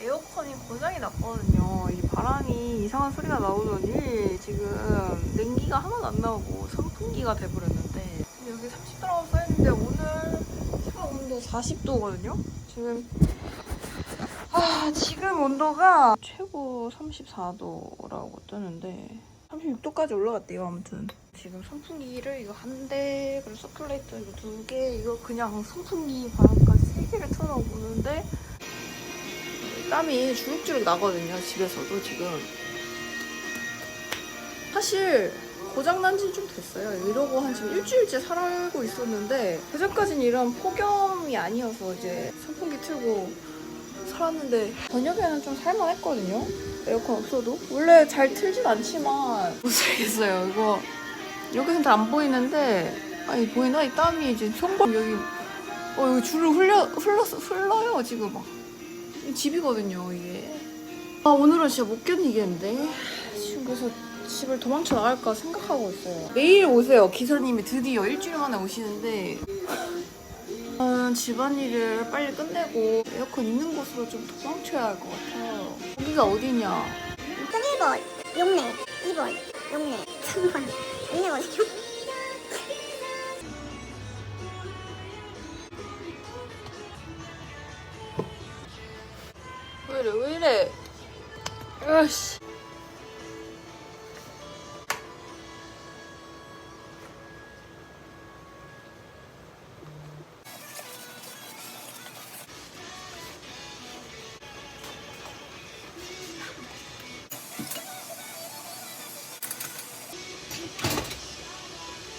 에어컨이 고장이 났거든요. 이 바람이 이상한 소리가 나오더니 지금 냉기가 하나도 안 나오고 선풍기가 돼버렸는데 여기 30도라고 써있는데 오늘 차 온도 40도거든요. 지금 아 지금 온도가 최고 34도라고 뜨는데 36도까지 올라갔대요. 아무튼 지금 선풍기를 이거 한 대, 그리고 서큘레이터 이거 두 개, 이거 그냥 선풍기 바람까지 세 개를 틀어놓는데 땀이 주룩주룩 나거든요. 집에서도 지금. 사실 고장난 지는 좀 됐어요. 이러고 한 지금 일주일째 살고 있었는데 그전까지는 이런 폭염이 아니어서 이제 선풍기 틀고 살았는데 저녁에는 좀 살만했거든요. 에어컨 없어도 원래 잘 틀진 않지만 못 살겠어요. 이거 여기서는 다 안 보이는데 아니 보이나 이 땀이 이제 손발 여기 어 여기 줄을 흘려 흘러 흘러요 지금 막 이 집이거든요 이게. 아 오늘은 진짜 못 견디겠는데 지금 그래서 집을 도망쳐 나갈까 생각하고 있어요. 내일 오세요 기사님이 드디어 일주일 만에 오시는데. 음, 집안일을 빨리 끝내고 에어컨 있는 곳으로 좀 도망쳐야 할 것 같아요. 여기가 어디냐? 1번 용내 2번 용내 3번 용내거든요 이래 으씨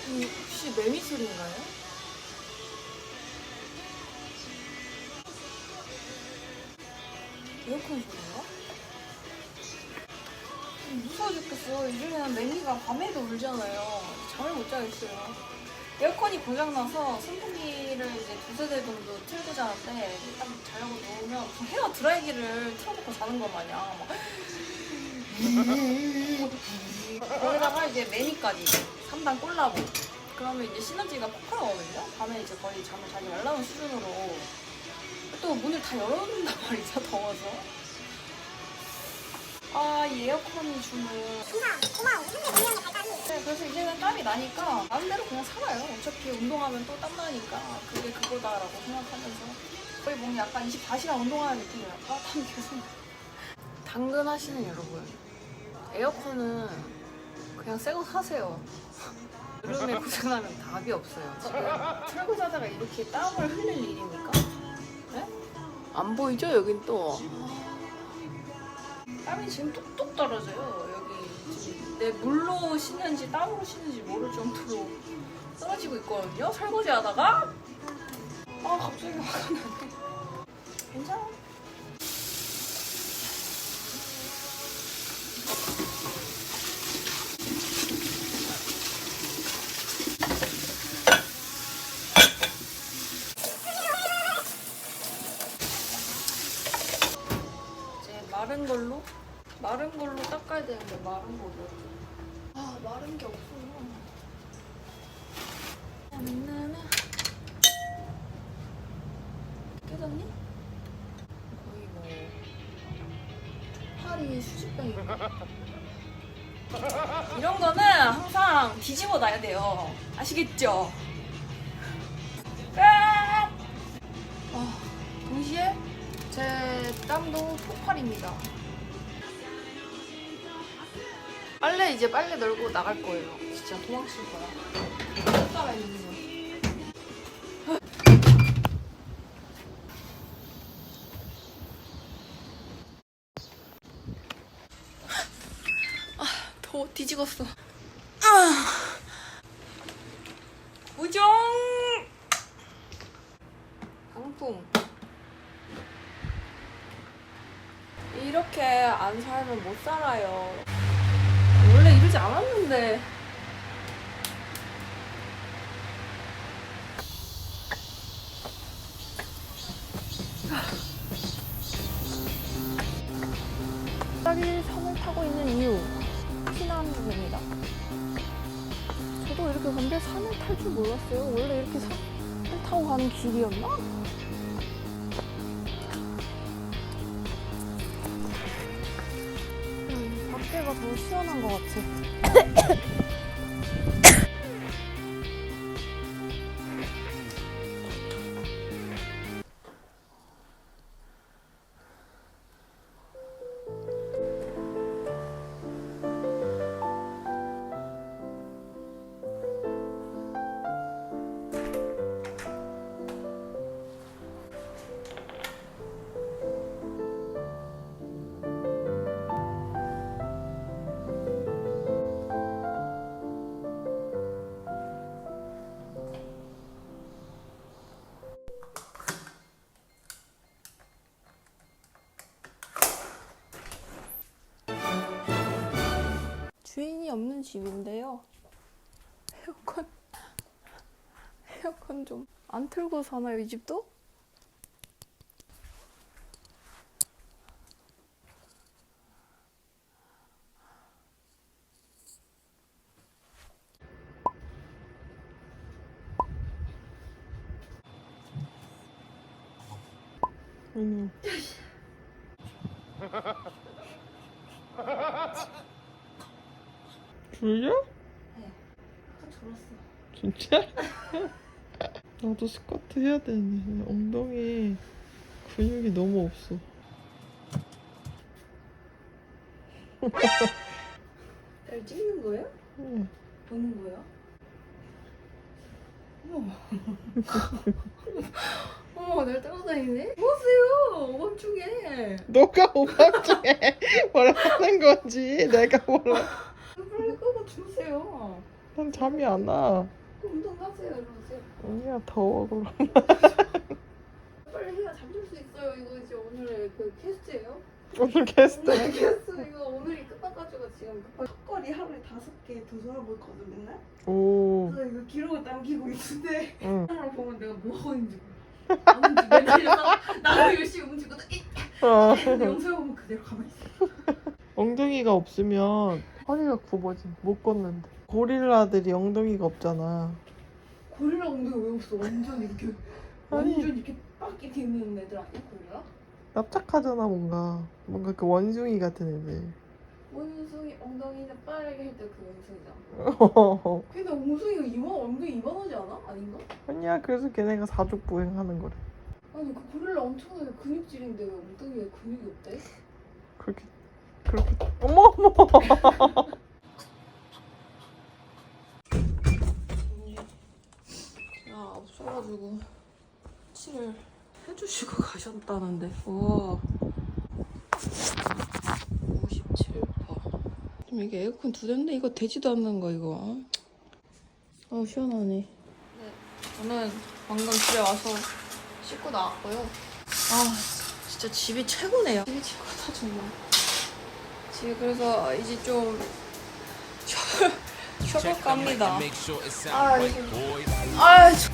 이 혹시 매미 소리인가요? 에어컨 소리인가? 무서워 죽겠어. 요즘에는 매미가 밤에도 울잖아요. 잠을 못 자겠어요. 에어컨이 고장나서 선풍기를 이제 두세 대 정도 틀고 자는데 딱 자려고 누우면 무슨 헤어 드라이기를 틀어놓고 자는 것 마냥 막 거기다가 이제 매미까지 3단 꼴라고 그러면 이제 시너지가 폭발 오거든요. 밤에 이제 거의 잠을 자지 말라는 수준으로 또 문을 다 열어놓는단 말이죠. 더워서. 아, 이 에어컨이 주는. 발달이 네, 그래서 이제는 땀이 나니까 마음대로 그냥 살아요. 어차피 운동하면 또 땀 나니까 그게 그거다라고 생각하면서 거의 뭐 약간 24시간 운동하는 느낌이랄까? 땀이 계속. 나. 당근 하시는 여러분, 에어컨은 그냥 새 거 사세요. 여름에 고장나면 답이 없어요. 지금 틀고 자다가 이렇게 땀을 흘릴 일입니까? 네? 안 보이죠? 여긴 또. 땀이 지금 뚝뚝 떨어져요. 여기 지금 내 물로 씻는지 땀으로 씻는지 모를 정도로 떨어지고 있거든요. 설거지 하다가 아 갑자기 화가 나네. 괜찮아. 이제 마른 걸로 마른 걸로 닦아야 되는데 마른 걸로 아 마른 게 없어 나는 깨졌니? 거의 뭐 팔이 수십병이 이런 거는 항상 뒤집어 놔야 돼요 아시겠죠? 끝! 아, 동시에 제 땀도 폭발입니다. 빨래 이제 빨래 널고 나갈 거예요. 진짜 도망칠 거야. 따라 있는 거. 아, 더워 뒤집었어. 아, 우정. 강풍. 이렇게 안 살면 못 살아요. 원래 이러지 않았는데. 갑자기 산을 타고 있는 이유. 피난입니다. 저도 이렇게 근데 산을 탈 줄 몰랐어요. 원래 이렇게 산을 타고 가는 길이었나? 더 시원한 것 같아. 주인이 없는 집인데요. 에어컨 에어컨 좀 안 틀고 사나요 이 집도? 아 졸려? 아까 졸았어. 진짜? 나도 스쿼트 해야 되네. 엉덩이 근육이 너무 없어. 날 찍는 거예요? 응. 보는 거야? 어머. 어머, 날 따라다니네? 뭐하세요? 오밤중에. 너가 오밤중에 뭐라 하는 건지 내가 몰라. 끄고 주무세요. 난 잠이 안 와. 운동 하세요, 이러세요. 아니야 더워 그럼. 빨리 해야 잠들 수 있어요. 이거 이제 오늘 그 캐스트예요? 오늘 게스트. 오늘 캐스트 이거 오늘이 끝나가지고 지금 급하게 턱걸이 하루에 다섯 개 도서하고 있거든 맨날 오. 그래서 이거 기록을 남기고 있는데 응. 사람을 보면 내가 뭐 하고 있는지 몰라 안 움직여 달려서 나도 열심히 움직이고 이 어. 영상을 보면 그대로 가만히 있어 엉덩이가 없으면 허리가 굽어지. 못 걷는데. 고릴라들이 엉덩이가 없잖아. 고릴라 엉덩이 왜 없어 완전 이렇게 아니. 완전 이렇게 빡 이렇게 있는 애들 아니야 고릴라? 납작하잖아 뭔가. 뭔가 그 원숭이 같은 애들. 원숭이 엉덩이는 빠르게 할 때 그 원숭이잖아. 근데 원숭이가 이만 엉덩이 이만하지 않아? 아닌가? 아니야 그래서 걔네가 사족보행하는 거래. 아니 그 고릴라 엄청나게 근육질인데 왜 엉덩이에 근육이 없대? 그렇게 그렇게 어머 어머. 야 없어가지고 칠을 해주시고 가셨다는데. 와. 57파 좀 이게 에어컨 두 대인데 이거 되지도 않는 거 이거. 아 시원하네. 네, 저는 방금 집에 와서 씻고 나왔고요. 아 진짜 집이 최고네요. 집이 최고다 정말 집이 그래서 이제 좀 쉬어, 쉬어볼까 합니다. 아, 이거- 아, 저-